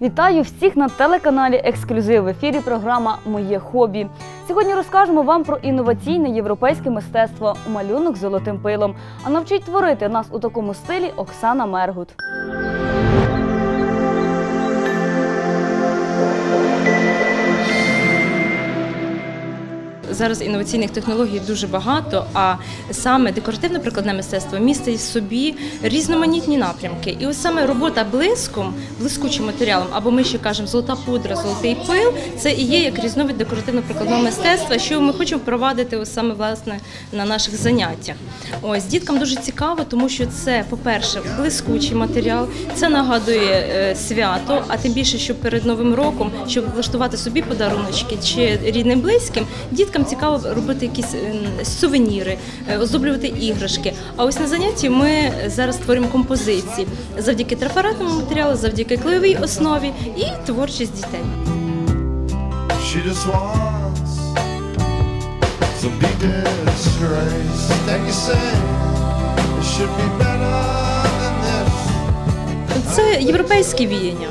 Вітаю всіх на телеканалі Ексклюзив в ефірі. Програма Моє хобі. Сьогодні розкажемо вам про інноваційне європейське мистецтво малюнок золотим пилом. А навчить творити нас у такому стилі Оксана Мергут. Зараз інноваційних технологій дуже багато, а саме декоративно-прикладне мистецтво містить в собі різноманітні напрямки. І ось саме робота блиском, блискучим матеріалом, або ми ще кажемо золота пудра, золотий пил, це і є як різновид декоративно-прикладного мистецтва, що ми хочемо впровадити ось саме власне на наших заняттях. Ось діткам дуже цікаво, тому що це, по-перше, блискучий матеріал, це нагадує е, свято, а тим більше, що перед новим роком, щоб влаштувати собі подаруночки чи рідним близьким, діткам цікаво робити якісь ем, сувеніри, е, оздоблювати іграшки. А ось на занятті ми зараз створюємо композиції завдяки трафаретному матеріалу, завдяки клеєвій основі і творчість дітей. She just wants some big disgrace. Then you say it should be better than this. Це європейське віяння.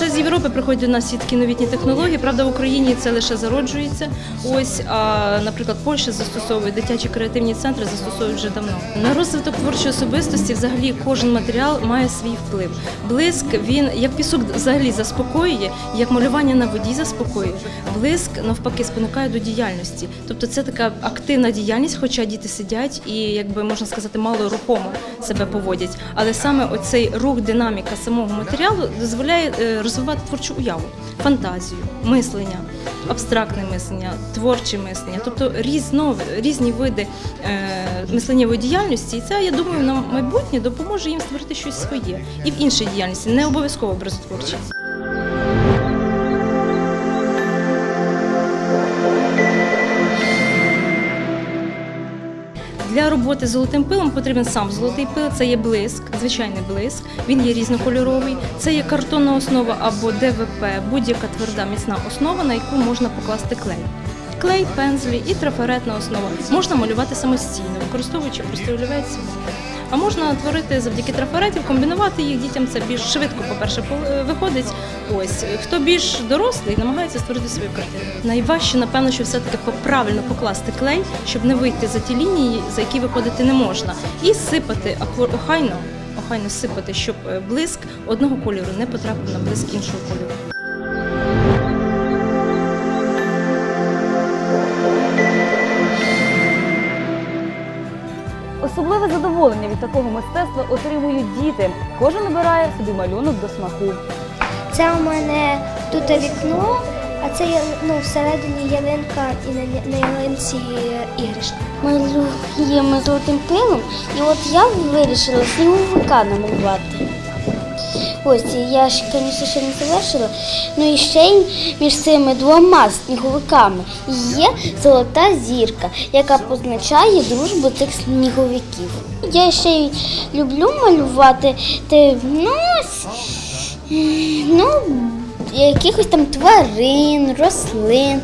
Це з Європи приходять до нас такі новітні технології. Правда, в Україні це лише зароджується. Ось, а, наприклад, Польща застосовує дитячі креативні центри, застосовують вже давно. На розвиток творчої особистості взагалі кожен матеріал має свій вплив. Блиск він як пісок взагалі заспокоює, як малювання на воді заспокоює. Блиск навпаки спонукає до діяльності. Тобто це така активна діяльність, хоча діти сидять і, якби можна сказати, мало рухомо себе поводять. Але саме оцей рух, динаміка самого матеріалу дозволяє е, розвивати творчу уяву, фантазію, мислення, абстрактне мислення, творче мислення, тобто різно, різні види е, мисленнєвої діяльності. І це, я думаю, на майбутнє допоможе їм створити щось своє і в іншій діяльності, не обов'язково образотворчість. Для роботи з золотим пилом потрібен сам золотий пил, це є блиск, звичайний блиск. Він є різнокольоровий. Це є картонна основа або ДВП, будь-яка тверда міцна основа, на яку можна покласти клей. Клей, пензлі і трафаретна основа. Можна малювати самостійно, використовуючи простий олівець. А можна творити завдяки трафаретів, комбінувати їх дітям. Це більш швидко, по-перше, по- е, виходить. Ось хто більш дорослий, намагається створити свою картину. Найважче, напевно, що все-таки правильно покласти клей, щоб не вийти за ті лінії, за які виходити не можна, і сипати охайно, охайно сипати, щоб е, блиск одного кольору не потрапив на блиск іншого кольору. Такого мистецтва отримують діти. Кожен обирає собі малюнок до смаку. Це у мене тут вікно, а це я- ну, всередині ялинка і на, на ялинці іграшка. Малюємо золотим пилом, і от я вирішила сніговика намалювати. Ось я ж, звісно, ще не завершила. Ну і ще між цими двома сніговиками є золота зірка, яка позначає дружбу цих сніговиків. Я ще й люблю малювати те, ну, ну, якихось там тварин, рослин,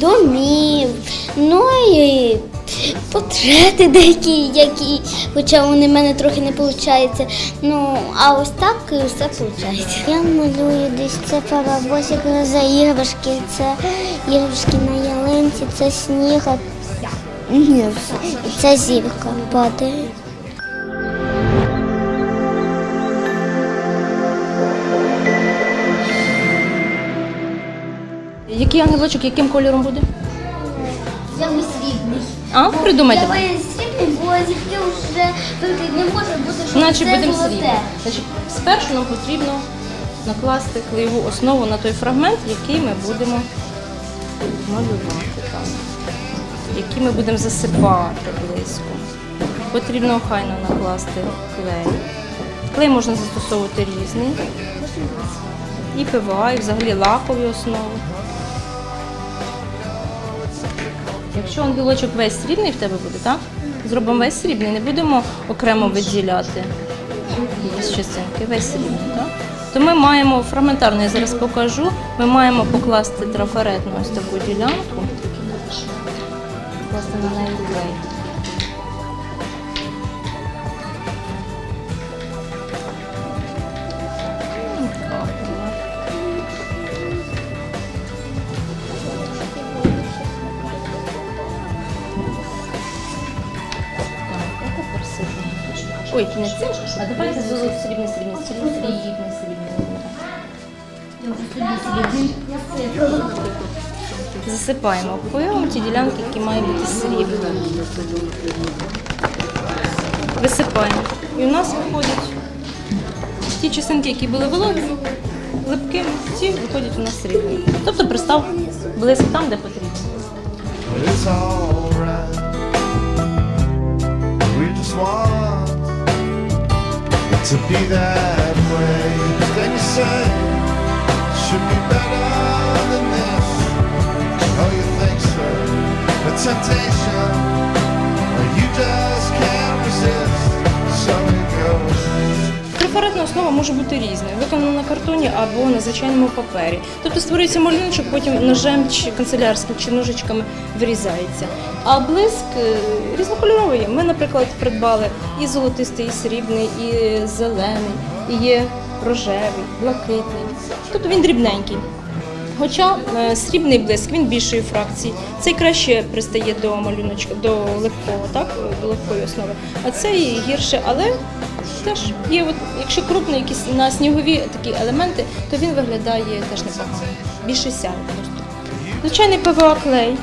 домів, ну портрети деякі, які, хоча вони в мене трохи не виходить. Ну, а ось так і все виходить. Я малюю десь це паровозик за іграшки, це іграшки на ялинці, це сніг, а ні, це зірка падає. Який ангелочок, яким кольором буде? Я срібний. А, придумай Я давай. срібний, бо зірки вже тільки не може бути, що Значить, це будемо золоте. Значить, спершу нам потрібно накласти клеєву основу на той фрагмент, який ми будемо малювати там, який ми будемо засипати близько. Потрібно охайно накласти клей. Клей можна застосовувати різний. І ПВА, і взагалі лакові основи. Якщо ангелочок весь срібний в тебе буде, так? Зробимо весь срібний, не будемо окремо виділяти якісь частинки, весь срібний, так? То ми маємо фрагментарно, я зараз покажу, ми маємо покласти трафаретну ось таку ділянку, покласти на неї клей. Ой, не це, а давайте срібне, срібне, срібне, срібне, срібне. Засипаємо пилом ті ділянки, які мають бути срібні. Висипаємо. І у нас виходять ті частинки, які були вологими, липкими, ті виходять у нас срібні. Тобто пристав близько там, де потрібно. To be that way. Then you say, should be може бути різною, виконана на картоні або на звичайному папері. Тобто створюється малюночок, потім ножем чи канцелярським чи ножичками вирізається. А блиск е, різнокольоровий. Ми, наприклад, придбали і золотистий, і срібний, і зелений, і є рожевий, блакитний. Тобто він дрібненький. Хоча е, срібний блиск він більшої фракції. Цей краще пристає до малюночка, до легкого, так, до легкої основи. А цей гірше, але теж є, от, якщо крупно якісь на снігові такі елементи, то він виглядає теж непогано. Більше сяє. Звичайний ПВА клей,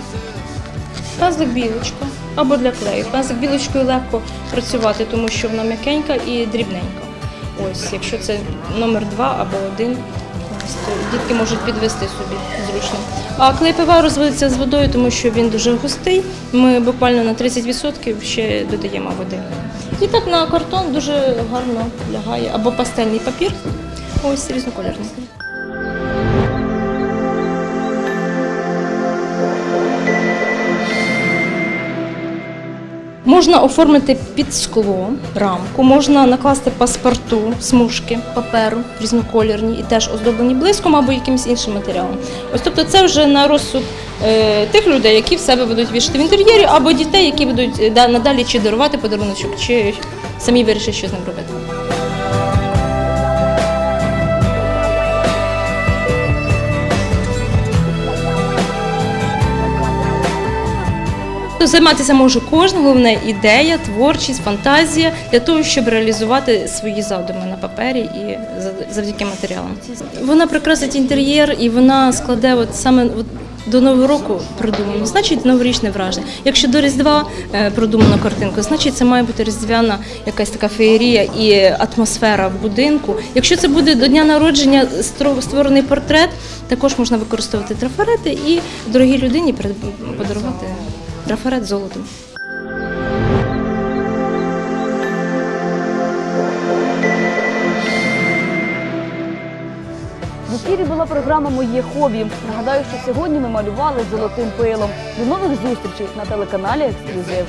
пензлик білочка або для клею. Пензлик білочкою легко працювати, тому що вона м'якенька і дрібненька. Ось, якщо це номер два або один, дітки можуть підвести собі зручно. А клей пива розводиться з водою, тому що він дуже густий. Ми буквально на 30% ще додаємо води. І так на картон дуже гарно лягає або пастельний папір. Ось різнокольорний. Можна оформити під скло рамку, можна накласти паспорту, смужки паперу різнокольорні і теж оздоблені блиском або якимось іншим матеріалом. Ось тобто це вже на розсуд е, тих людей, які в себе будуть вішати в інтер'єрі, або дітей, які будуть е, да- надалі чи дарувати подаруночок, чи самі вирішать, що з ним робити. Займатися може кожен, головне ідея, творчість, фантазія для того, щоб реалізувати свої задуми на папері і за- завдяки матеріалам. Вона прикрасить інтер'єр і вона складе от саме от до нового року продумано, значить новорічне враження. Якщо до Різдва е, продумано картинку, значить це має бути різдвяна якась така феєрія і атмосфера в будинку. Якщо це буде до дня народження створений портрет, також можна використовувати трафарети і дорогій людині подарувати трафарет золотом. В ефірі була програма Моє хобі. Нагадаю, що сьогодні ми малювали золотим пилом. До нових зустрічей на телеканалі Ексклюзив.